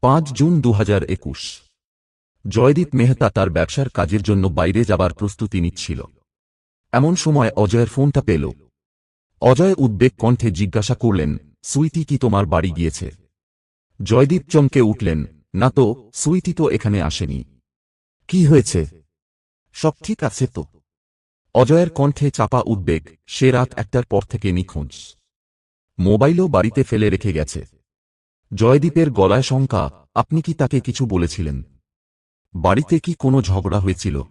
পাঁচ জুন দু একুশ। জয়দীপ মেহতা তার ব্যবসার কাজের জন্য বাইরে যাবার প্রস্তুতি নিচ্ছিল। এমন সময় অজয়ের ফোনটা পেল। অজয় উদ্বেগ কণ্ঠে জিজ্ঞাসা করলেন, সুইটি কি তোমার বাড়ি গিয়েছে? জয়দীপ চমকে উঠলেন, না তো, সুইটি তো এখানে আসেনি। কি হয়েছে? সব ঠিক আছে তো। অজয়ের কণ্ঠে চাপা উদ্বেগ, সে রাত একটার পর থেকে নিখোঁজ। মোবাইলও বাড়িতে ফেলে রেখে গেছে। জয়দীপের গলায় শঙ্কা, আপনি কি তাকে কিছু বলেছিলেন? বাড়িতে কি কোনো ঝগড়া হয়েছিল?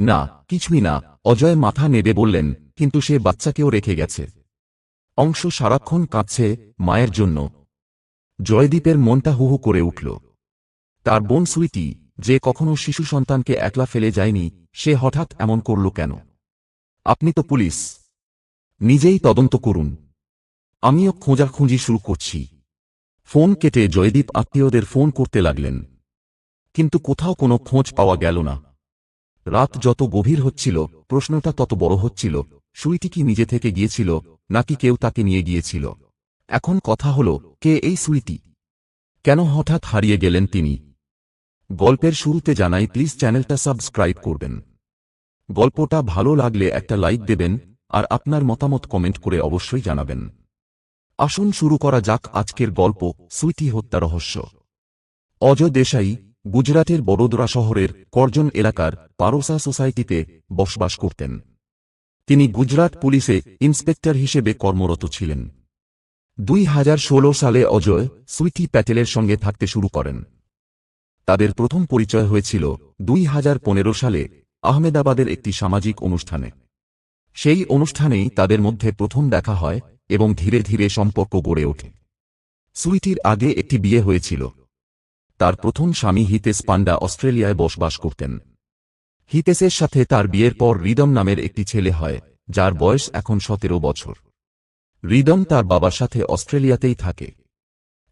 না, কিছুই না, অজয় মাথা নেড়ে বললেন, কিন্তু সে বাচ্চাকেও রেখে গেছে। অংশ সারাক্ষণ কাঁদছে মায়ের জন্য। জয়দীপের মনটা হুহু করে উঠল। তার বোন সুইটি, যে কখনো শিশু সন্তানকে একলা ফেলে যায়নি, সে হঠাৎ এমন করল কেন? আপনি তো পুলিশ। নিজেই তদন্ত করুন। আমিও খোঁজাখুঁজি শুরু করছি। ফোন কেটে জয়দীপ আত্মীয়দের ফোন করতে লাগলেন। কিন্তু কোথাও কোনো খোঁজ পাওয়া গেল না। রাত যত গভীর হচ্ছিল, প্রশ্নটা তত বড় হচ্ছিল, সুইটি কি নিজে থেকে গিয়েছিল, নাকি কেউ তাকে নিয়ে গিয়েছিল। এখন কথা হল, কে এই সুইটি? কেন হঠাৎ হারিয়ে গেলেন তিনি? গল্পের শুরুতে জানাই, প্লিজ চ্যানেলটা সাবস্ক্রাইব করবেন। গল্পটা ভালো লাগলে একটা লাইক দেবেন, আর আপনার মতামত কমেন্ট করে অবশ্যই জানাবেন। আসুন শুরু করা যাক আজকের গল্প, সুইটি হত্যা রহস্য। অজয় দেশাই, গুজরাটের বড়োদরা শহরের করজন এলাকার পারোসা সোসাইটিতে বসবাস করতেন। তিনি গুজরাট পুলিশে ইন্সপেক্টর হিসেবে কর্মরত ছিলেন। দুই হাজার ষোলো সালে অজয় সুইটি প্যাটেলের সঙ্গে থাকতে শুরু করেন। তাদের প্রথম পরিচয় হয়েছিল দুই হাজার পনেরো সালে আহমেদাবাদের একটি সামাজিক অনুষ্ঠানে। সেই অনুষ্ঠানেই তাদের মধ্যে প্রথম দেখা হয় এবং ধীরে ধীরে সম্পর্ক গড়ে ওঠে। সুইটির আগে একটি বিয়ে হয়েছিল। তার প্রথম স্বামী হিতেশ পান্ডা অস্ট্রেলিয়ায় বসবাস করতেন। হিতেশের সাথে তার বিয়ের পর রিদম নামের একটি ছেলে হয়, যার বয়স এখন সতেরো বছর। রিদম তার বাবার সাথে অস্ট্রেলিয়াতেই থাকে।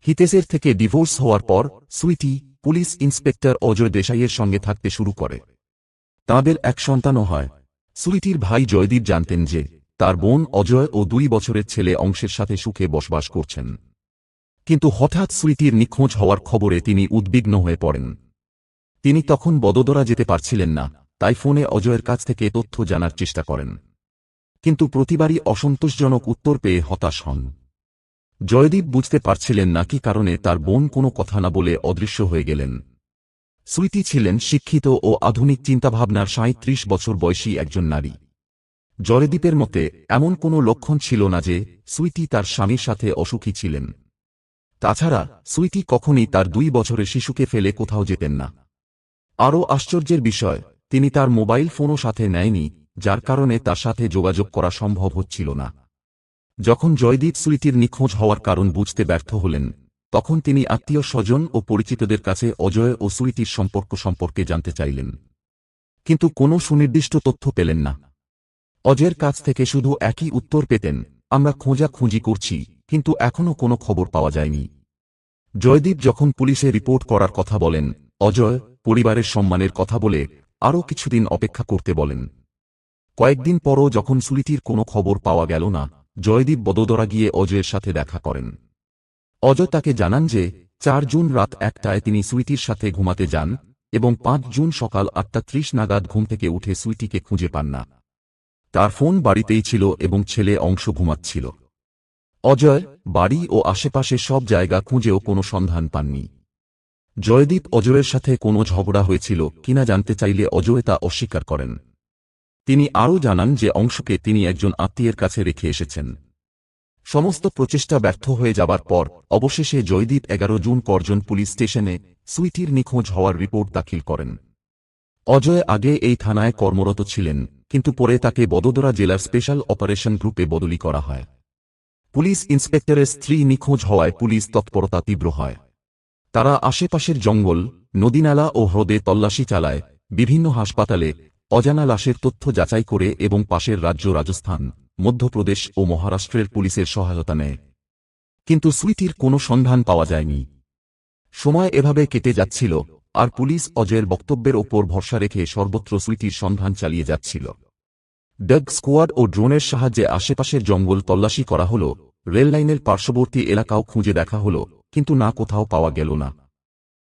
হিতেশের থেকে ডিভোর্স হওয়ার পর সুইটি পুলিশ ইন্সপেক্টর অজয় দেশাইয়ের সঙ্গে থাকতে শুরু করে। তাঁদের এক সন্তানও হয়। সুইটির ভাই জয়দীপ জানতেন যে তার বোন অজয় ও দুই বছরের ছেলে অংশের সাথে সুখে বসবাস করছেন। কিন্তু হঠাৎ সুইটির নিখোঁজ হওয়ার খবরে তিনি উদ্বিগ্ন হয়ে পড়েন। তিনি তখন বদোদরা যেতে পারছিলেন না, তাই ফোনে অজয়ের কাছ থেকে তথ্য জানার চেষ্টা করেন। কিন্তু প্রতিবারই অসন্তোষজনক উত্তর পেয়ে হতাশ হন। জয়দীপ বুঝতে পারছিলেন না কি কারণে তার বোন কোনো কথা না বলে অদৃশ্য হয়ে গেলেন। সুইটি ছিলেন শিক্ষিত ও আধুনিক চিন্তাভাবনার সাঁত্রিশ বছর বয়সী একজন নারী। জয়দীপের মতে, এমন কোনো লক্ষণ ছিল না যে, সুইটি তার স্বামীর সাথে অসুখী ছিলেন। তাছাড়া, সুইটি কখনই তার দুই বছরের শিশুকে ফেলে কোথাও যেতেন না। আরও আশ্চর্যের বিষয়, তিনি তার মোবাইল ফোনও সাথে নেয়নি, যার কারণে তার সাথে যোগাযোগ করা সম্ভব হচ্ছিল না। যখন জয়দীপ সুইটির নিখোঁজ হওয়ার কারণ বুঝতে ব্যর্থ হলেন, তখন তিনি আত্মীয় স্বজন ও পরিচিতদের কাছে অজয় ও সুইটির সম্পর্ক সম্পর্কে জানতে চাইলেন। কিন্তু কোনো সুনির্দিষ্ট তথ্য পেলেন না। অজয়ের কাছ থেকে শুধু একই উত্তর পেতেন, আমরা খোঁজা খুঁজি করছি, কিন্তু এখনও কোনো খবর পাওয়া যায়নি। জয়দীপ যখন পুলিশে রিপোর্ট করার কথা বলেন, অজয় পরিবারের সম্মানের কথা বলে আরও কিছুদিন অপেক্ষা করতে বলেন। কয়েকদিন পরও যখন সুইটির কোনো খবর পাওয়া গেল না, জয়দীপ বদোদরা গিয়ে অজয়ের সাথে দেখা করেন। অজয় তাকে জানান যে, চার জুন রাত একটায় তিনি সুইটির সাথে ঘুমাতে যান এবং পাঁচ জুন সকাল আটটা ত্রিশ নাগাদ ঘুম থেকে উঠে সুইটিকে খুঁজে পান না। তার ফোন বাড়িতেই ছিল এবং ছেলে অংশ ঘুমাচ্ছিল। অজয়, বাড়ি ও আশেপাশে সব জায়গা খুঁজেও কোনো সন্ধান পাননি। জয়দীপ অজয়ের সাথে কোনো ঝগড়া হয়েছিল কিনা জানতে চাইলে অজয় তা অস্বীকার করেন। তিনি আরও জানান যে অংশকে তিনি একজন আত্মীয়ের কাছে রেখে এসেছেন। সমস্ত প্রচেষ্টা ব্যর্থ হয়ে যাবার পর অবশেষে জয়দীপ এগারো জুন করজন পুলিশ স্টেশনে সুইটির নিখোঁজ হওয়ার রিপোর্ট দাখিল করেন। অজয় আগে এই থানায় কর্মরত ছিলেন। কিন্তু পরে তাকে বদোদরা জেলার স্পেশাল অপারেশন গ্রুপে বদলি করা হয়। পুলিশ ইন্সপেক্টরের স্ত্রী নিখোঁজ হওয়ায় পুলিশ তৎপরতা তীব্র হয়। তারা আশেপাশের জঙ্গল, নদীনালা ও হ্রদে তল্লাশি চালায়, বিভিন্ন হাসপাতালে অজানা লাশের তথ্য যাচাই করে এবং পাশের রাজ্য রাজস্থান, মধ্যপ্রদেশ ও মহারাষ্ট্রের পুলিশের সহায়তা নেয়। কিন্তু সুইটির কোনো সন্ধান পাওয়া যায়নি। সময় এভাবে কেটে যাচ্ছিল আর পুলিশ অজয়ের বক্তব্যের ওপর ভরসা রেখে সর্বত্র সুইটির সন্ধান চালিয়ে যাচ্ছিল। ডগ স্কোয়াড ও ড্রোনের সাহায্যে আশেপাশের জঙ্গল তল্লাশি করা হল, রেললাইনের পার্শ্ববর্তী এলাকাও খুঁজে দেখা হল, কিন্তু না কোথাও পাওয়া গেল না।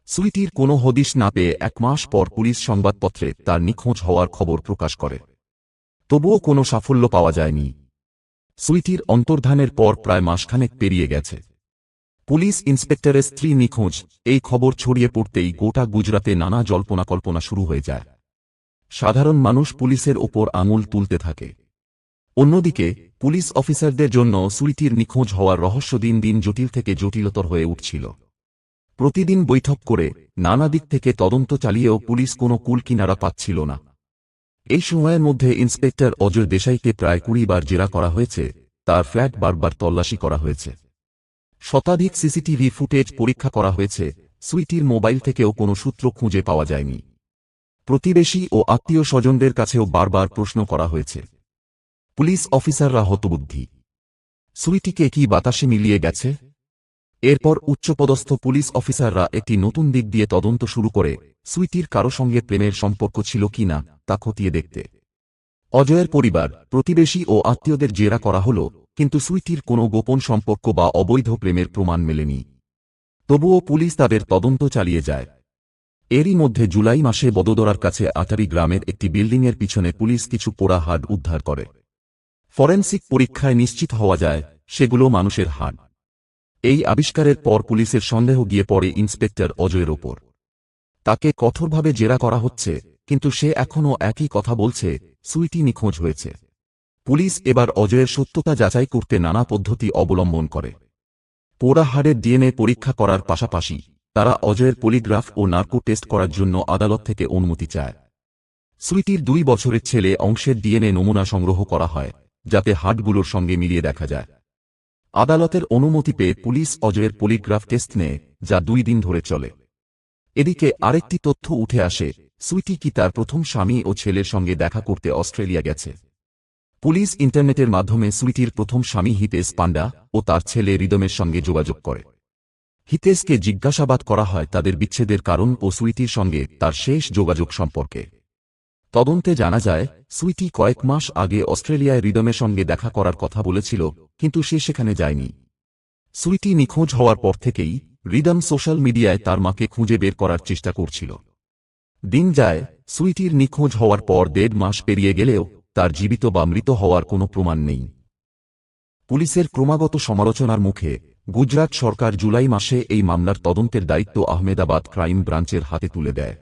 সুইটির কোনো হদিশ না পেয়ে এক মাস পর পুলিশ সংবাদপত্রে তার নিখোঁজ হওয়ার খবর প্রকাশ করে। তবুও কোনো সাফল্য পাওয়া যায়নি। সুইটির অন্তর্ধানের পর প্রায় মাসখানেক পেরিয়ে গেছে। পুলিশ ইন্সপেক্টরের স্ত্রী নিখোঁজ। এই খবর ছড়িয়ে পড়তেই গোটা গুজরাতে নানা জল্পনা কল্পনা শুরু হয়ে যায়। সাধারণ মানুষ পুলিশের ওপর আঙুল তুলতে থাকে। অন্যদিকে, পুলিশ অফিসারদের জন্য সুইটির নিখোঁজ হওয়ার রহস্য দিন দিন জটিল থেকে জটিলতর হয়ে উঠছিল। প্রতিদিন বৈঠক করে নানা দিক থেকে তদন্ত চালিয়েও পুলিশ কোনো কুল কিনারা পাচ্ছিল না। এই সময়ের মধ্যে ইন্সপেক্টর অজয় দেশাইকে প্রায় কুড়ি বার জেরা করা হয়েছে, তার ফ্ল্যাট বারবার তল্লাশি করা হয়েছে। শতাধিক সিসিটিভি ফুটেজ পরীক্ষা করা হয়েছে, সুইটির মোবাইল থেকেও কোনো সূত্র খুঁজে পাওয়া যায়নি। প্রতিবেশী ও আত্মীয় স্বজনদের কাছেও বারবার প্রশ্ন করা হয়েছে। পুলিশ অফিসাররা হতবুদ্ধি। সুইটিকে কি বাতাসে মিলিয়ে গেছে? এরপর উচ্চপদস্থ পুলিশ অফিসাররা একটি নতুন দিক দিয়ে তদন্ত শুরু করে, সুইটির কারও সঙ্গে প্রেমের সম্পর্ক ছিল কিনা তা খতিয়ে দেখতে। অজয়ের পরিবার, প্রতিবেশী ও আত্মীয়দের জেরা করা হল কিন্তু সুইটির কোনো গোপন সম্পর্ক বা অবৈধ প্রেমের প্রমাণ মেলেনি। তবুও পুলিশ তাদের তদন্ত চালিয়ে যায়। এরই মধ্যে জুলাই মাসে বদোদরার কাছে আটারি গ্রামের একটি বিল্ডিংয়ের পিছনে পুলিশ কিছু পোড়া হাড উদ্ধার করে। ফরেন্সিক পরীক্ষায় নিশ্চিত হওয়া যায়, সেগুলো মানুষের হাড়। এই আবিষ্কারের পর পুলিশের সন্দেহ গিয়ে পড়ে ইন্সপেক্টর অজয়ের ওপর। তাকে কঠোরভাবে জেরা করা হচ্ছে, কিন্তু সে এখনও একই কথা বলছে, সুইটি নিখোঁজ হয়েছে। পুলিশ এবার অজয়ের সত্যতা যাচাই করতে নানা পদ্ধতি অবলম্বন করে। পোড়াহাড়ের ডিএনএ পরীক্ষা করার পাশাপাশি তারা অজয়ের পলিগ্রাফ ও নার্কো টেস্ট করার জন্য আদালত থেকে অনুমতি চায়। স্মৃতির দুই বছরের ছেলে অংশের ডিএনএ নমুনা সংগ্রহ করা হয়, যাতে হাটগুলোর সঙ্গে মিলিয়ে দেখা যায়। আদালতের অনুমতি পেয়ে পুলিশ অজয়ের পলিগ্রাফ টেস্ট নেয়, যা দুই দিন ধরে চলে। এদিকে আরেকটি তথ্য উঠে আসে সুইটি কি তার প্রথম স্বামী ও ছেলের সঙ্গে দেখা করতে অস্ট্রেলিয়া গেছে। পুলিশ ইন্টারনেটের মাধ্যমে সুইটির প্রথম স্বামী হিতেশ পান্ডা ও তার ছেলে রিদমের সঙ্গে যোগাযোগ করে। হিতেশকে জিজ্ঞাসাবাদ করা হয় তাদের বিচ্ছেদের কারণ ও সুইটির সঙ্গে তার শেষ যোগাযোগ সম্পর্কে। তদন্তে জানা যায়, সুইটি কয়েক মাস আগে অস্ট্রেলিয়ায় রিদমের সঙ্গে দেখা করার কথা বলেছিল, কিন্তু সে সেখানে যায়নি। সুইটি নিখোঁজ হওয়ার পর থেকেই রিদম সোশ্যাল মিডিয়ায় তার মাকে খুঁজে বের করার চেষ্টা করছিল। দিন যায়, সুইটির নিখোঁজ হওয়ার পর দেড় মাস পেরিয়ে গেলেও তার জীবিত বা মৃত হওয়ার কোনো প্রমাণ নেই। পুলিশের ক্রমাগত সমালোচনার মুখে গুজরাট সরকার জুলাই মাসে এই মামলার তদন্তের দায়িত্ব আহমেদাবাদ ক্রাইম ব্রাঞ্চের হাতে তুলে দেয়।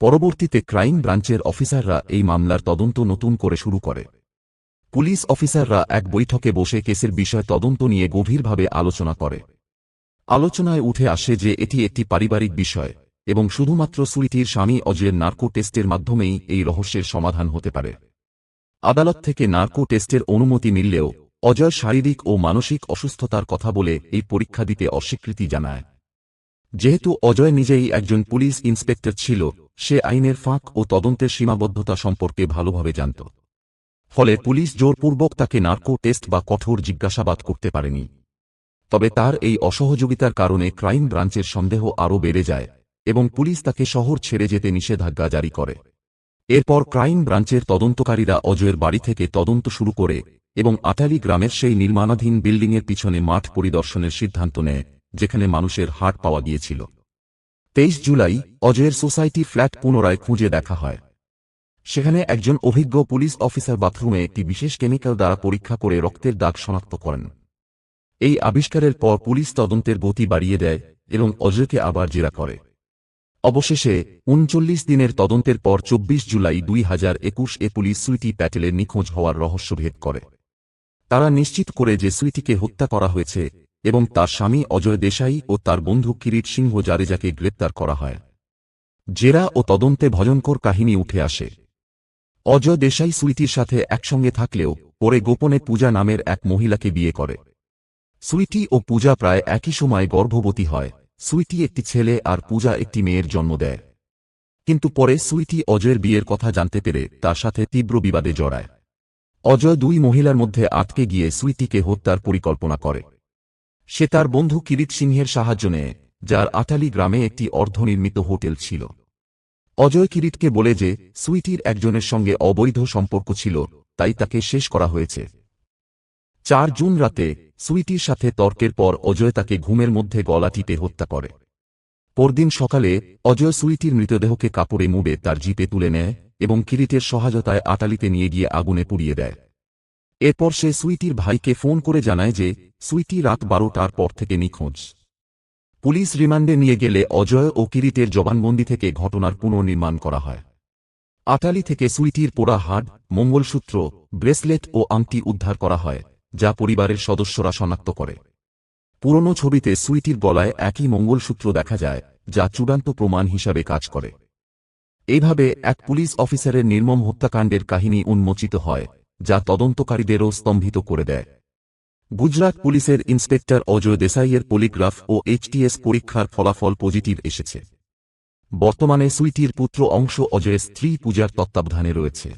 পরবর্তীতে ক্রাইম ব্রাঞ্চের অফিসাররা এই মামলার তদন্ত নতুন করে শুরু করে। পুলিশ অফিসাররা এক বৈঠকে বসে কেসের বিষয় তদন্ত নিয়ে গভীরভাবে আলোচনা করে। আলোচনায় উঠে আসে যে এটি একটি পারিবারিক বিষয় এবং শুধুমাত্র সুইটির স্বামী অজয়ের নার্কো টেস্টের মাধ্যমেই এই রহস্যের সমাধান হতে পারে। আদালত থেকে নার্কো টেস্টের অনুমতি মিললেও অজয় শারীরিক ও মানসিক অসুস্থতার কথা বলে এই পরীক্ষা দিতে অস্বীকৃতি জানায়। যেহেতু অজয় নিজেই একজন পুলিশ ইন্সপেক্টর ছিল, সে আইনের ফাঁক ও তদন্তের সীমাবদ্ধতা সম্পর্কে ভালোভাবে জানত। ফলে পুলিশ জোরপূর্বক তাকে নার্কো টেস্ট বা কঠোর জিজ্ঞাসাবাদ করতে পারেনি। তবে তার এই অসহযোগিতার কারণে ক্রাইম ব্রাঞ্চের সন্দেহ আরও বেড়ে যায় এবং পুলিশ তাকে শহর ছেড়ে যেতে নিষেধাজ্ঞা জারি করে। এরপর ক্রাইম ব্রাঞ্চের তদন্তকারীরা অজয়ের বাড়ি থেকে তদন্ত শুরু করে এবং আটালি গ্রামের সেই নির্মাণাধীন বিল্ডিংয়ের পিছনে মাঠ পরিদর্শনের সিদ্ধান্ত নেয়, যেখানে মানুষের হাট পাওয়া গিয়েছিল। তেইশ জুলাই অজয়ের সোসাইটি ফ্ল্যাট পুনরায় খুঁজে দেখা হয়। সেখানে একজন অভিজ্ঞ পুলিশ অফিসার বাথরুমে একটি বিশেষ কেমিক্যাল দ্বারা পরীক্ষা করে রক্তের দাগ শনাক্ত করেন। এই আবিষ্কারের পর পুলিশ তদন্তের গতি বাড়িয়ে দেয় এবং অজয়কে আবার জেরা করে। অবশেষে, উনচল্লিশ দিনের তদন্তের পর চব্বিশ জুলাই দুই হাজার একুশ এ পুলিশ সুইটি প্যাটেলের নিখোঁজ হওয়ার রহস্যভেদ করে। তারা নিশ্চিত করে যে সুইটিকে হত্যা করা হয়েছে এবং তার স্বামী অজয় দেশাই ও তার বন্ধু কিরিট সিংহ জারেজাকে গ্রেপ্তার করা হয়। জেরা ও তদন্তে ভয়ঙ্কর কাহিনী উঠে আসে। অজয় দেশাই সুইটির সাথে একসঙ্গে থাকলেও পরে গোপনে পূজা নামের এক মহিলাকে বিয়ে করে। সুইটি ও পূজা প্রায় একই সময় গর্ভবতী হয়। সুইটি একটি ছেলে আর পূজা একটি মেয়ের জন্ম দেয়। কিন্তু পরে সুইটি অজয়ের বিয়ের কথা জানতে পেরে তার সাথে তীব্র বিবাদে জড়ায়। অজয় দুই মহিলার মধ্যে আটকে গিয়ে সুইটিকে হত্যার পরিকল্পনা করে। সে তার বন্ধু কিরিট সিংহের সাহায্য নেয়, যার আটালি গ্রামে একটি অর্ধনির্মিত হোটেল ছিল। অজয় কিরিটকে বলে যে, সুইটির একজনের সঙ্গে অবৈধ সম্পর্ক ছিল, তাই তাকে শেষ করা হয়েছে। চার জুন রাতে, সুইটির সাথে তর্কের পর অজয় তাকে ঘুমের মধ্যে গলা টিপে হত্যা করে। পরদিন সকালে, অজয় সুইটির মৃতদেহকে কাপড়ে মুড়ে তার জিপে তুলে নেয় এবং কিরিটের সহায়তায় আটালিতে নিয়ে গিয়ে আগুনে পুড়িয়ে দেয়। এরপর সে সুইটির ভাইকে ফোন করে জানায় যে, সুইটি রাত বারোটার পর থেকে নিখোঁজ। পুলিশ রিমান্ডে নিয়ে গেলে অজয় ও কিরিটের জবানবন্দি থেকে ঘটনার পুনর্নির্মাণ করা হয়। আটালি থেকে সুইটির পোড়া হাড, মঙ্গলসূত্র, ব্রেসলেট ও আংটি উদ্ধার করা হয়। যা পরিবারের সদস্যরা শনাক্ত করে। পুরনো ছবিতে সুইটির গলায় একই মঙ্গলসূত্র দেখা যায়, যা চূড়ান্ত প্রমাণ হিসাবে কাজ করে। এইভাবে এক পুলিশ অফিসারের নির্মম হত্যাকাণ্ডের কাহিনী উন্মোচিত হয়, যা তদন্তকারীদেরও স্তম্ভিত করে দেয়। গুজরাট পুলিশের ইন্সপেক্টর অজয় দেসাইয়ের পলিগ্রাফ ও এইচটিএস পরীক্ষার ফলাফল পজিটিভ এসেছে। বর্তমানে সুইটির পুত্র অংশ অজয়ের স্ত্রী পূজার তত্ত্বাবধানে রয়েছে।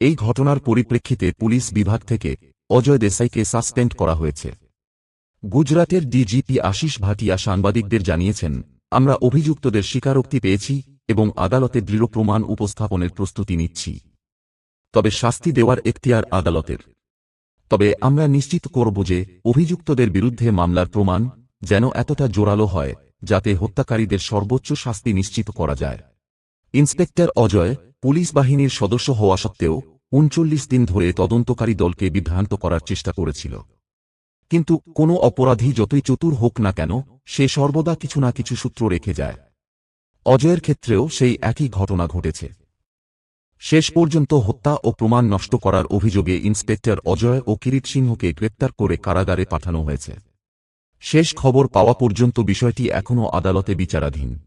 এই ঘটনার পরিপ্রেক্ষিতে পুলিশ বিভাগ থেকে অজয় দেসাইকে সাসপেন্ড করা হয়েছে। গুজরাটের ডিজিপি আশিস ভাটিয়া সাংবাদিকদের জানিয়েছেন, আমরা অভিযুক্তদের স্বীকারোক্তি পেয়েছি এবং আদালতে দৃঢ় প্রমাণ উপস্থাপনের প্রস্তুতি নিচ্ছি। তবে শাস্তি দেওয়ার এখতিয়ার আদালতের। তবে আমরা নিশ্চিত করব যে অভিযুক্তদের বিরুদ্ধে মামলার প্রমাণ যেন এতটা জোরালো হয়, যাতে হত্যাকারীদের সর্বোচ্চ শাস্তি নিশ্চিত করা যায়। ইন্সপেক্টর অজয়, পুলিশ বাহিনীর সদস্য হওয়া সত্ত্বেও উনচল্লিশ দিন ধরে তদন্তকারী দলকে বিভ্রান্ত করার চেষ্টা করেছিল। কিন্তু কোনো অপরাধী যতই চতুর হোক না কেন, সে সর্বদা কিছু না কিছু সূত্র রেখে যায়। অজয়ের ক্ষেত্রেও সেই একই ঘটনা ঘটেছে। শেষ পর্যন্ত হত্যা ও প্রমাণ নষ্ট করার অভিযোগে ইন্সপেক্টর অজয় ও কিরিট সিংহকে গ্রেপ্তার করে কারাগারে পাঠানো হয়েছে। শেষ খবর পাওয়া পর্যন্ত বিষয়টি এখনও আদালতে বিচারাধীন।